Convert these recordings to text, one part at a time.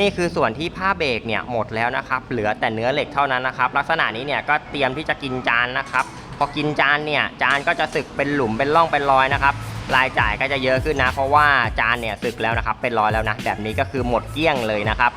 นี่คือส่วนที่ผ้าเบรกเนี่ยหมดแล้วนะครับ เหลือแต่เนื้อเหล็กเท่านั้นนะครับ ลักษณะนี้เนี่ยก็เตรียมที่จะกินจานนะครับ พอกินจานเนี่ยจานก็จะสึกเป็นหลุมเป็นร่องเป็นรอยนะครับรายจ่ายก็จะเยอะขึ้นนะ เพราะว่าจานเนี่ยสึกแล้วนะครับ เป็นรอยแล้วนะ แบบนี้ก็คือหมดเกลี้ยงเลยนะครับ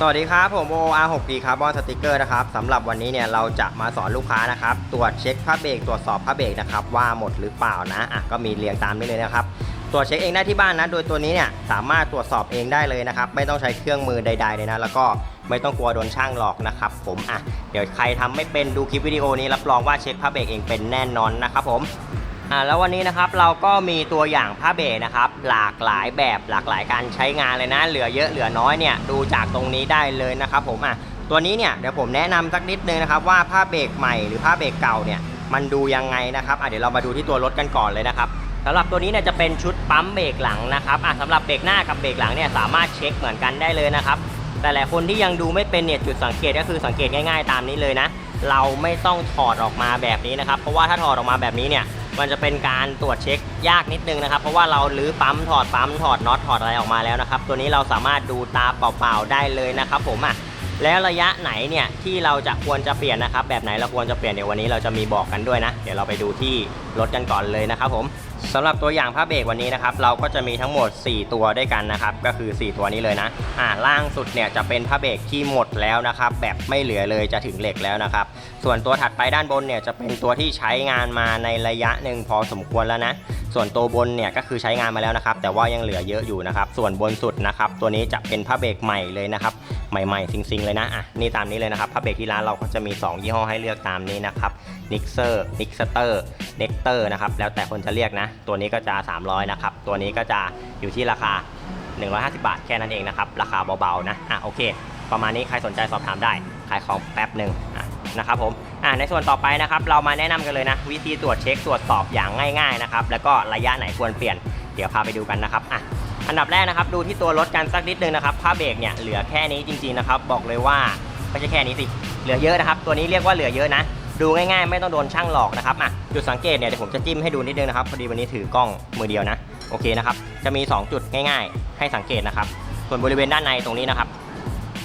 สวัสดีครับผม OR6D Carbon Sticker นะครับสำหรับวันนี้เนี่ยเราจะมาสอนลูกค้านะครับตรวจเช็คผ้าเบรกตรวจสอบผ้าเบรกนะครับว่าหมดหรือเปล่านะอะก็มีเรียงตามนี้เลยนะครับตรวจเช็คเองได้ที่บ้านนะโดยตัวนี้เนี่ยสามารถตรวจสอบเองได้เลยนะครับไม่ต้องใช้เครื่องมือใดๆเลยนะแล้วก็ไม่ต้องกลัวโดนช่างหลอกนะครับผมอะเดี๋ยวใครทำไม่เป็นดูคลิปวิดีโอนี้รับรองว่าเช็คผ้าเบรกเองเป็นแน่นอนนะครับผม อ่าแล้ววันนี้นะครับเราก็มีตัวอย่างผ้าเบรนะครับ หลากหลายแบบหลากหลายการใช้งานเลยนะ เหลือเยอะเหลือน้อยเนี่ยดูจากตรงนี้ได้เลยนะครับผมอะตัวนี้เนี่ยเดี๋ยวผมแนะนำสักนิดนึงนะครับว่าผ้าเบรกใหม่หรือผ้าเบรกเก่าเนี่ยมันดูยังไงนะครับอะเดี๋ยวเรามาดูที่ตัวรถกันก่อนเลยนะครับสำหรับตัวนี้เนี่ยจะเป็นชุดปั๊มเบรกหลังนะครับอะสำหรับเบรกหน้ากับเบรกหลังเนี่ยสามารถเช็คเหมือนกันได้เลยนะครับแต่หลายคนที่ยังดูไม่เป็นเนี่ยจุดสังเกตก็คือสังเกตง่าย ๆ ตามนี้เลยนะ เราไม่ต้องถอดออกมาแบบนี้นะครับ เพราะว่าถ้าถอดออกมาแบบนี้เนี่ย มันจะเป็นการตรวจเช็คยากนิดนึงนะครับ เพราะว่าเราลื้อปั๊มถอดปั๊มถอดน็อตถอดอะไรออกมาแล้วนะครับ ตัวนี้เราสามารถดูตาเปล่าๆได้เลยนะครับ ผมอะแล้วระยะไหนเนี่ยที่เราจะควรจะเปลี่ยนนะครับ แบบไหนเราควรจะเปลี่ยนเดี๋ยววันนี้เราจะมีบอกกันด้วยนะ เดี๋ยวเราไปดูที่รถกันก่อนเลยนะครับผม สำหรับตัวอย่างผ้าเบรกวันนี้นะครับเราก็จะมีทั้งหมด 4 ตัวด้วยกันนะครับก็คือ 4 ตัวนี้เลยนะอ่าล่างสุดเนี่ยจะเป็นผ้าเบรกที่หมดแล้วนะครับแบบไม่เหลือเลยจะถึงเหล็กแล้วนะครับส่วนตัวถัดไปด้านบนเนี่ยจะเป็นตัวที่ใช้งานมาในระยะหนึ่งพอสมควรแล้วนะส่วนตัวบนเนี่ยก็คือใช้งานมาแล้วนะครับแต่ว่ายังเหลือเยอะอยู่นะครับส่วนบนสุดนะครับตัวนี้จะเป็นผ้าเบรกใหม่เลยนะครับใหม่ๆซิงๆเลยนะอะนี่ตามนี้เลยนะครับผ้าเบรกที่ร้านเราก็จะมี 2 ยี่ห้อให้เลือกตามนี้นะครับนิกเซอร์นิกสเตอร์เน็กเตอร์นะครับแล้วแต่คนจะเรียกนะตัวนี้ก็จะ 300 นะครับ ตัวนี้ก็จะอยู่ที่ราคา 150 บาทแค่นั้นเองนะครับ ราคาเบาๆนะอะโอเค ประมาณนี้ใครสนใจสอบถามได้ ขายของแป๊บหนึ่งะนะครับผมอะในส่วนต่อไปนะครับ เรามาแนะนำกันเลยนะ วิธีตรวจเช็คตรวจสอบอย่างง่าย ๆนะครับ แล้วก็ระยะไหนควรเปลี่ยน เดี๋ยวพาไปดูกันนะครับอะอันดับแรกนะครับ ดูที่ตัวรถกันสักนิดนึงนะครับผ้าเบรกเนี่ยเหลือแค่นี้จริงๆนะครับ บอกเลยว่าไม่ใช่แค่นี้สิเหลือเยอะนะครับ ตัวนี้เรียกว่าเหลือเยอะนะ ดูง่ายๆ ไม่ต้องโดนช่างหลอกนะครับอะจุดสังเกตเนี่ยเดี๋ยวผมจะจิ้มให้ดูนิดนึงนะครับพอดีวันนี้ถือกล้องมือเดียวนะโอเคนะครับจะมี 2 จุดง่ายๆ ให้สังเกตนะครับส่วนบริเวณด้านในตรงนี้นะครับ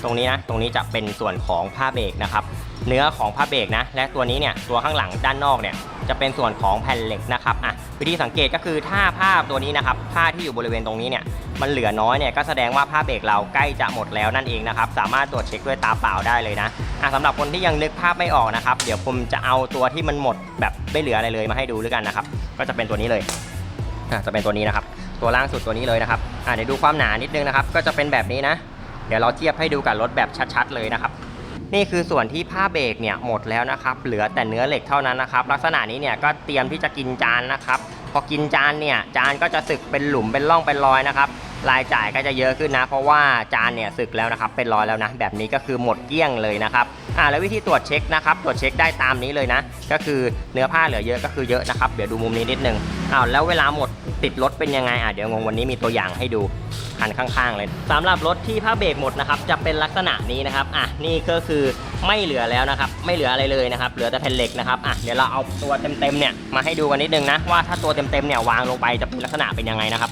ตรงนี้นะตรงนี้จะเป็นส่วนของผ้าเบรกนะครับ เนื้อของผ้าเบรกนะ และตัวนี้เนี่ยตัวข้างหลังด้านนอกเนี่ยจะเป็นส่วนของแผ่นเหล็กนะครับอะวิธีสังเกตก็คือถ้าผ้าตัวนี้นะครับผ้าที่อยู่บริเวณตรงนี้เนี่ยมันเหลือน้อยเนี่ยก็แสดงว่าผ้าเบรกเราใกล้จะหมดแล้วนั่นเองนะครับสามารถตรวจเช็คด้วยตาเปล่าได้เลยนะอะสำหรับคนที่ยังนึกภาพไม่ออกนะครับ เดี๋ยวผมจะเอาตัวที่มันหมดแบบไม่เหลืออะไรเลยมาให้ดูด้วยกันนะครับก็จะเป็นตัวนี้เลยอะจะเป็นตัวนี้นะครับ ตัวล่างสุดตัวนี้เลยนะครับอะเดี๋ยวดูความหนานิดนึงนะครับ ก็จะเป็นแบบนี้นะ เดี๋ยวเราเทียบให้ดูกับรถแบบชัด ๆ เลยนะครับ นี่คือส่วนที่ผ้าเบรกเนี่ยหมดแล้วนะครับ เหลือแต่เนื้อเหล็กเท่านั้นนะครับ ลักษณะนี้เนี่ยก็เตรียมที่จะกินจานนะครับ พอกินจานเนี่ยจานก็จะสึกเป็นหลุมเป็นร่องเป็นรอยนะครับรายจ่ายก็จะเยอะขึ้นนะ เพราะว่าจานเนี่ยสึกแล้วนะครับ เป็นรอยแล้วนะ แบบนี้ก็คือหมดเกลี้ยงเลยนะครับ อ่าแล้ววิธีตรวจเช็คนะครับตรวจเช็คได้ตามนี้เลยนะ ก็คือเนื้อผ้าเหลือเยอะก็คือเยอะนะครับเดี๋ยวดูมุมนี้นิดนึงอ้าวแล้วเวลาหมดติดรถเป็นยังไงอะเดี๋ยวงงวันนี้มีตัวอย่างให้ดูคันข้างๆเลยสำหรับรถที่ผ้าเบรกหมดนะครับจะเป็นลักษณะนี้นะครับอะนี่ก็คือไม่เหลือแล้วนะครับไม่เหลืออะไรเลยนะครับเหลือแต่แผ่นเหล็กนะครับอะเดี๋ยวเราเอาตัวเต็มๆเนี่ยมาให้ดูกันนิดนึงนะว่าถ้าตัวเต็มๆเนี่ยวางลงไปจะเป็นลักษณะเป็นยังไงนะครับ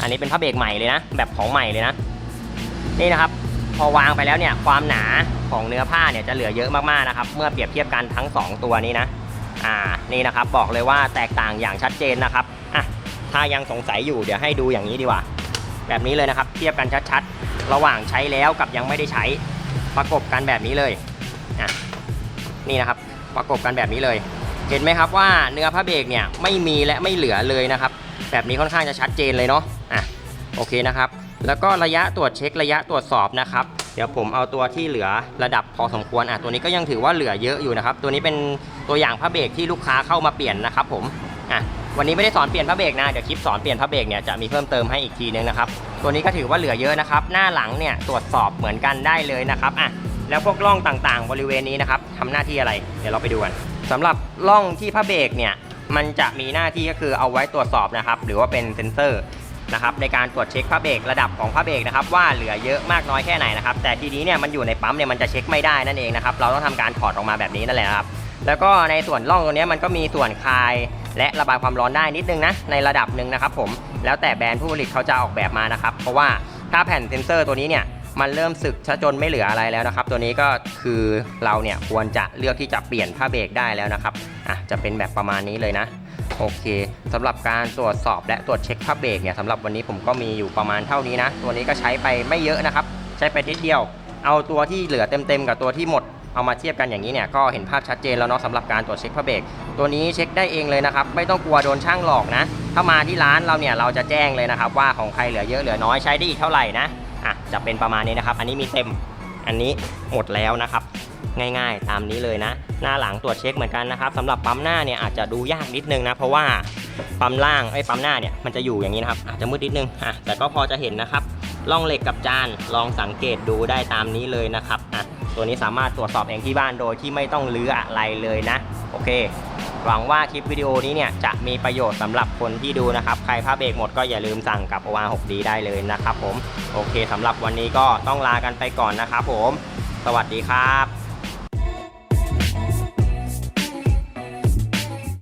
อันนี้เป็นผ้าเบรกใหม่เลยนะแบบของใหม่เลยนะนี่นะครับ พอวางไปแล้วเนี่ยความหนาของเนื้อผ้าเนี่ยจะเหลือเยอะมากๆนะครับเมื่อเปรียบเทียบกันทั้ง 2 ตัวนี้นะอ่านี่นะครับบอกเลยว่าแตกต่างอย่างชัดเจนนะครับอะถ้ายังสงสัยอยู่เดี๋ยวให้ดูอย่างนี้ดีกว่า แบบนี้เลยนะครับเทียบกันชัดๆ ระหว่างใช้แล้วกับยังไม่ได้ใช้ประกบกันแบบนี้เลยอะนี่นะครับประกบกันแบบนี้เลย เห็นไหมครับว่าเนื้อผ้าเบรกเนี่ยไม่มีและไม่เหลือเลยนะครับ แบบนี้ค่อนข้างจะชัดเจนเลยเนาะอะโอเคนะครับ แล้วก็ระยะตรวจเช็คระยะตรวจสอบนะครับ เดี๋ยวผมเอาตัวที่เหลือระดับพอสมควรอะตัวนี้ก็ยังถือว่าเหลือเยอะอยู่นะครับ ตัวนี้เป็นตัวอย่างผ้าเบรกที่ลูกค้าเข้ามาเปลี่ยนนะครับผมอะวันนี้ไม่ได้สอนเปลี่ยนผ้าเบรกนะเดี๋ยวคลิปสอนเปลี่ยนผ้าเบรกเนี่ยจะมีเพิ่มเติมให้อีกทีนึงนะครับตัวนี้ก็ถือว่าเหลือเยอะนะครับ หน้าหลังเนี่ยตรวจสอบเหมือนกันได้เลยนะครับอะแล้วพวกร่องต่างๆ บริเวณนี้นะครับทำหน้าที่อะไร เดี๋ยวเราไปดูกันสำหรับร่องที่ผ้าเบรกเนี่ยมันจะมีหน้าที่ก็คือเอาไว้ตรวจสอบนะครับ หรือว่าเป็นเซ็นเซอร์ นะครับในการตรวจเช็คผ้าเบรกระดับของผ้าเบรกนะครับว่าเหลือเยอะมากน้อยแค่ไหนนะครับแต่ทีนี้เนี่ยมันอยู่ในปั๊มเนี่ยมันจะเช็คไม่ได้นั่นเองนะครับเราต้องทำการถอดออกมาแบบนี้นั่นแหละครับแล้วก็ในส่วนร่องตรงนี้มันก็มีส่วนคลายและระบายความร้อนได้นิดนึงนะในระดับหนึ่งนะครับผมแล้วแต่แบรนด์ผู้ผลิตเขาจะออกแบบมานะครับเพราะว่าถ้าแผ่นเซนเซอร์ตัวนี้เนี่ยมันเริ่มสึกชะจนไม่เหลืออะไรแล้วนะครับ ตัวนี้ก็คือเราเนี่ยควรจะเลือกที่จะเปลี่ยนผ้าเบรกได้แล้วนะครับอะจะเป็นแบบประมาณนี้เลยนะ โอเคสำหรับการตรวจสอบและตรวจเช็คผ้าเบรกเนี่ยสำหรับวันนี้ผมก็มีอยู่ประมาณเท่านี้นะ ตัวนี้ก็ใช้ไปไม่เยอะนะครับ ใช้ไปนิดเดียว เอาตัวที่เหลือเต็มๆกับตัวที่หมดเอามาเทียบกันอย่างนี้เนี่ยก็เห็นภาพชัดเจนแล้วเนาะสำหรับการตรวจเช็คผ้าเบรกตัวนี้เช็คได้เองเลยนะครับ ไม่ต้องกลัวโดนช่างหลอกนะ ถ้ามาที่ร้านเราเนี่ยเราจะแจ้งเลยนะครับ ว่าของใครเหลือเยอะเหลือน้อยใช้ได้อีกเท่าไหร่นะอะจะเป็นประมาณนี้นะครับ อันนี้มีเต็มอันนี้หมดแล้วนะครับ ง่าย ๆ ตามนี้เลยนะ หน้าหลังตรวจเช็คเหมือนกันนะครับสำหรับปั๊มหน้าเนี่ยอาจจะดูยากนิดนึงนะ เพราะว่าปั๊มล่างไอ้ปั๊มหน้าเนี่ยมันจะอยู่อย่างนี้นะครับอาจจะมืดนิดนึงอะแต่ก็พอจะเห็นนะครับล่องเหล็กกับจานลองสังเกตดูได้ตามนี้เลยนะครับอะตัวนี้สามารถตรวจสอบเองที่บ้านโดยที่ไม่ต้องรื้ออะไรเลยนะ โอเค หวังว่าคลิปวิดีโอนี้เนี่ยจะมีประโยชน์สำหรับคนที่ดูนะครับ ใครผ้าเบรกหมดก็อย่าลืมสั่งกับ OR 6D ได้เลยนะครับผม โอเคสำหรับวันนี้ก็ต้องลากันไปก่อนนะครับผม สวัสดีครับ